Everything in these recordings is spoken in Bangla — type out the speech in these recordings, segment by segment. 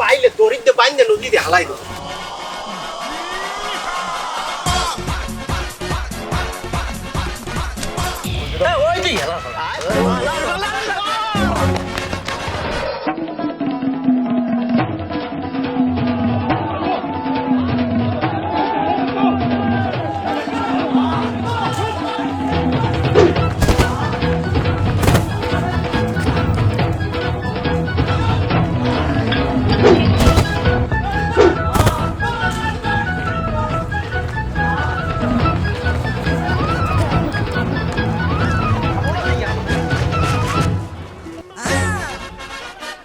পাইলে দরিদ্র বাইন্দে নদীতে হালাই দেবো।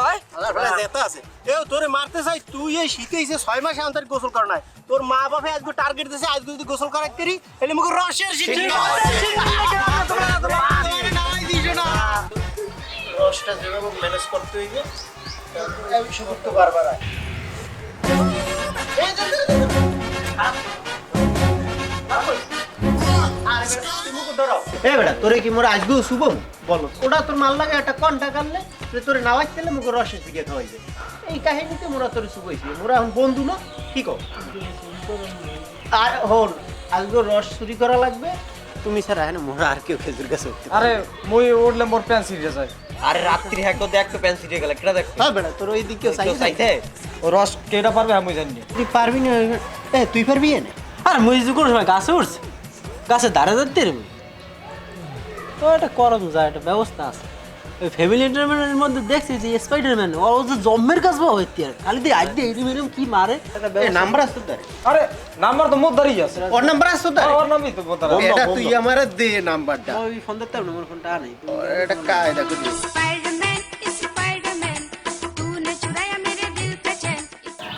আছে তোরে মারতে চাই তুই এই শীতে এসে ছয় মাসে আমাদের গোসল কর নাই তোর মা বাপে আজকে টার্গেট দিয়েছে আজকে যদি গোসল করাই করি এলে মুখে রসের রসটা যেভাবে ম্যানেজ করতে হইবে আমি শুধু বারবার আয় এই যে, যে। এ বেটা তোরে কি মোরা আজকেও শুভম বলো। ওটা তোর মাল লাগে একটা কন্টা কাটলে তোরে নাওয়াজ দিলে মুখে রসের দিকে খাওয়াই যায়। এই কাহিনীতে মোরা তোরে শুভইছি মোরা এখন বন্ধু না কি কও? আর হন আজকে রস চুরি করা লাগবে। তুমি ছাড়া হ্যাঁ মোরা আর কেউ খেজুর গাছ উঠতে আরে মুই উঠলে মোর প্যান্ট ছিঁড়ে যায়। আরে রাত্রি হ্যাঁ দেখ তো প্যান্ট ছিঁড়ে গেল কেটা দেখ হ্যাঁ বেটা তোর ওই দিকে চাইতে ও রস কেটা পারবে আমি জানি তুই পারবি না এ তুই পারবি এনে? আর মুই যে কোনো সময় গাছে উঠছে গাছে দাঁড়া দাঁড়তে রে তো এটা করানো যায় একটা ব্যবস্থা আছে। ওই ফ্যামিলি এন্টারটেনমেন্টের মধ্যে দেখছি যে স্পাইডারম্যান ও যে জম্মের কাজ বা হইতে আর খালি দিয়ে আজ দিয়ে এরম কি মারে? নাম্বার আসতো তার। আরে নাম্বার তো মোর দাঁড়িয়ে আছে। ওর নাম্বার আসতো তার। হ্যাঁ, ওর নামই তো বলতাম এটা তুই আমারে দে নাম্বারটা। ওই ফোন দেখতে না মোর ফোনটা নাই এটা কায় দেখো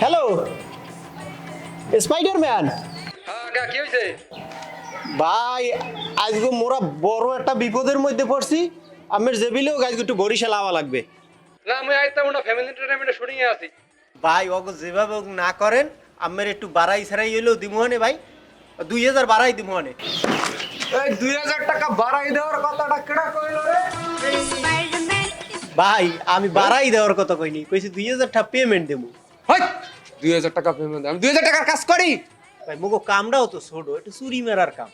হ্যালো স্পাইডারম্যান হ্যাঁ কি হইছে? ভাই আজকে মোরা বড় একটা বিপদের মধ্যে পড়ছি। আমের জেবিলেও আজকে একটু বরিশাল আওয়া লাগবে। না আমি আইতাম না ফ্যামিলি এন্টারটেইনমেন্টে শুটিং এ আছি। ভাই অগ যেভাবে হোক না করেন আমের একটু বাড়াই ছাড়াই হইলেও দিমুহানে ভাই। দুই হাজার বাড়াই দিমুহানে এই দুই হাজার টাকা বাড়াই দেওয়ার কথাটা ভাই আমি বাড়াই দেওয়ার কথা কইনি কইছি দুই হাজার টাকা পেমেন্ট দেবো। হয় দুই হাজার টাকা পেমেন্ট আমি দুই হাজার টাকার কাজ করি। ভাই মুগো কামটাও তো ছোট একটু চুরি মেরার কাম।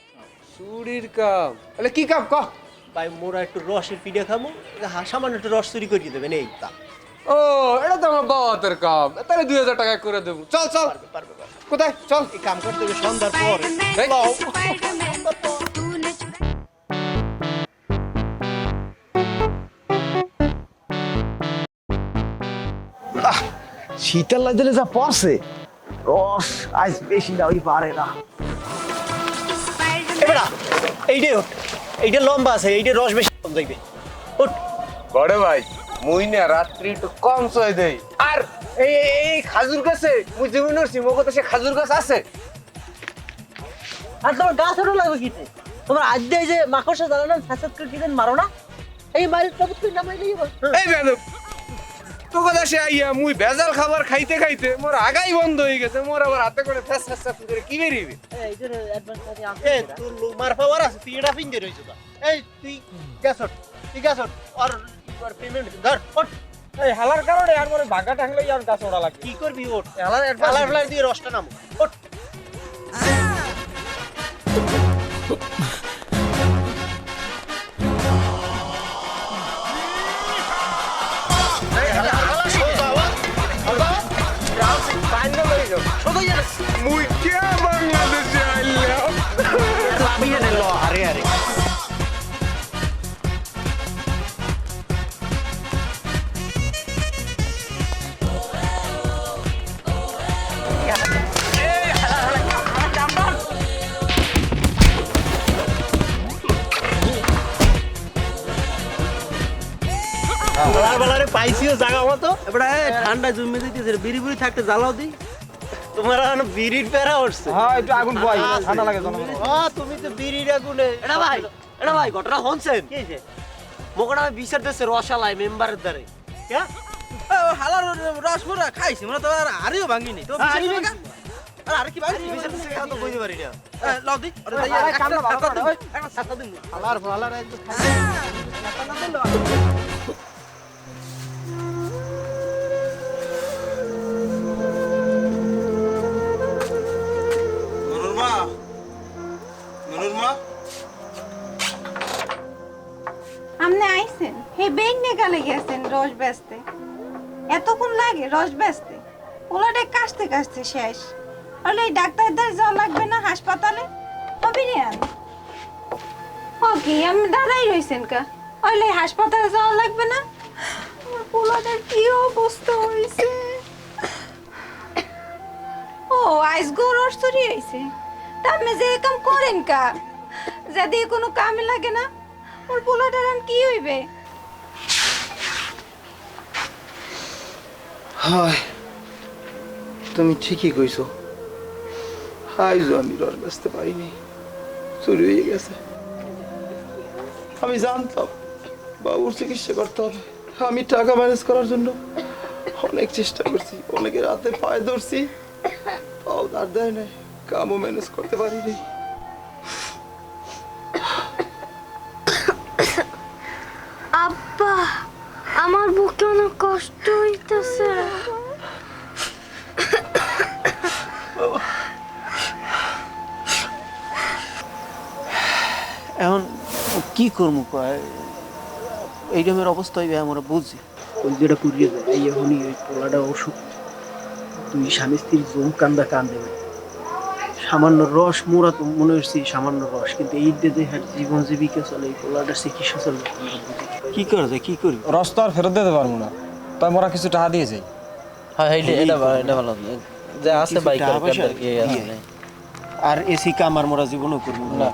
চুরির কাম। তাহলে কি কাম ক। ভাই মোরা একটু রসের পিঠে খামো। সামান্য একটু রস চুরি করিয়ে দেবেন এই তা। ও এটা তো আমার বাবাতের কাম। তাহলে দুই হাজার টাকা করে দেবো। চল চল। কোথায়? চল। এই কাম করতে হবে সন্ধ্যার পর। শীতের লাগলে যা পড়ছে। রস আজ বেশি না ওই পারে না। বেটা এইটাই ওঠ। এইটা লম্বা আছে এইটা রস বেশি কম যাইবে ওঠ। বড় ভাই মুই না রাত্রি একটু কম চয় দেই। আর এই এই- খাজুর গাছে মুই জীবন নরছি মোর কাছে খাজুর গাছ আছে। আর তোমার গাছ ওটা লাগবে কি তোমার আজ দিয়ে যে মাকড়সা জানা না ফ্যাসাদ করে কি মারো না? এই মারি টবুত করে নামাইলেই হবে। এই বেদব কথা সে আইয়া মুই ভেজাল খাবার খাইতে খাইতে মোর আগাই বন্ধ হয়ে গেছে মোর আবার হাতে করে ফ্যাস ফ্যাস ফ্যাস করে কি বেরিয়ে এই তোর লো- মার পাওয়ার আছে তুই এটা ফিঙ্গে রইছ এই তুই গ্যাস ওঠ তুই গ্যাস ওঠ আর আর পেমেন্ট ধর ওঠ। এই হালার কারণে আর মোর ভাগা টাংলে আর গাছ ওড়া লাগে কি করবি ওঠ। হালার কালার ফ্লার দিয়ে রসটা নামো। ওঠ। মুই কে বাংলাদেশে আইলাম আরে আরে বেলারে পাইছিও জায়গা মতো এবার ঠান্ডা জমে দিতেছে বিড়ি বুড়ি থাকতে জ্বালাও দিই তোমার এখন বিড়ির প্যারা উঠছে। হ্যাঁ একটু আগুন বয় ঠান্ডা লাগে জনগণ। ও তুমি তো বিড়ির আগুনে এটা ভাই এটা ভাই ঘটনা হনছেন কি হয়েছে? মোকনা আমি বিচার দিচ্ছে রসালাই মেম্বারের দ্বারে। কে? হালার রস মোরা খাইছি মোরা তো আর আরেও ভাঙিনি। তো হ্যাঁ, আরে আরে কি ভাঙি বিচার দিচ্ছে কেন তো বুঝতে পারি না। লাও দি কামটা ভালো করে, ওই। একটা ছাতা দিন। হালার ফালার একদম। আইছেন হে বেগ নিয়ে গেলে গেছেন রস বেচতে। এতক্ষণ লাগে রস বেচতে। ওলাটে কাশতে কাশতে শেষ। হলে এই ডাক্তারদের যাওয়া লাগবে না হাসপাতালে? অবিরিয়ান ওকে, আমি দাদাই রইছেন কা। হলে হাসপাতালে যাওয়া লাগবে না? আমার কি অবস্থা হয়েছে ও, আইস গো রস চুরি হয়েছে তা আপনি যে কাম করেন কা? যদি কোনো কামে লাগে না ওর পোলাটার আর কি হইবে? হায়, তুমি ঠিকই কইছো। আইজো আমি রস বেচতে পারিনি, চুরি হয়ে গেছে। আমি জানতাম বাবুর চিকিৎসা করতে হবে। আমি টাকা ম্যানেজ করার জন্য অনেক চেষ্টা করছি অনেকের হাতে পায়ে ধরছি পাও দাঁড় দেয় নাই, কামও ম্যানেজ করতে পারিনি। কষ্ট হইতেছে। এখন কি করব এই রকমের অবস্থা হইবে আমরা বুঝছি ওই যেটা পুড়িয়ে এই এখনই ওই পোলাটা অসুখ। তুই স্বামী স্ত্রীর জম কান্দা কান্দে। সামান্য রস মোরা তো মনে হচ্ছে সামান্য রস কিন্তু এই দিয়ে হ্যাঁ জীবন জীবিকা চলে এই পোলাটা চিকিৎসা চলবে কি করা যায়? কি করি? রস তো আর ফেরত দিতে পারব না। তাই মোরা কিছু টাকা দিয়ে যাই। হ্যাঁ এটা এটা ভালো এটা ভালো। যে আছে বাইক পয়সা কি আছে। আর এসি কামার মরা জীবনও করব। না।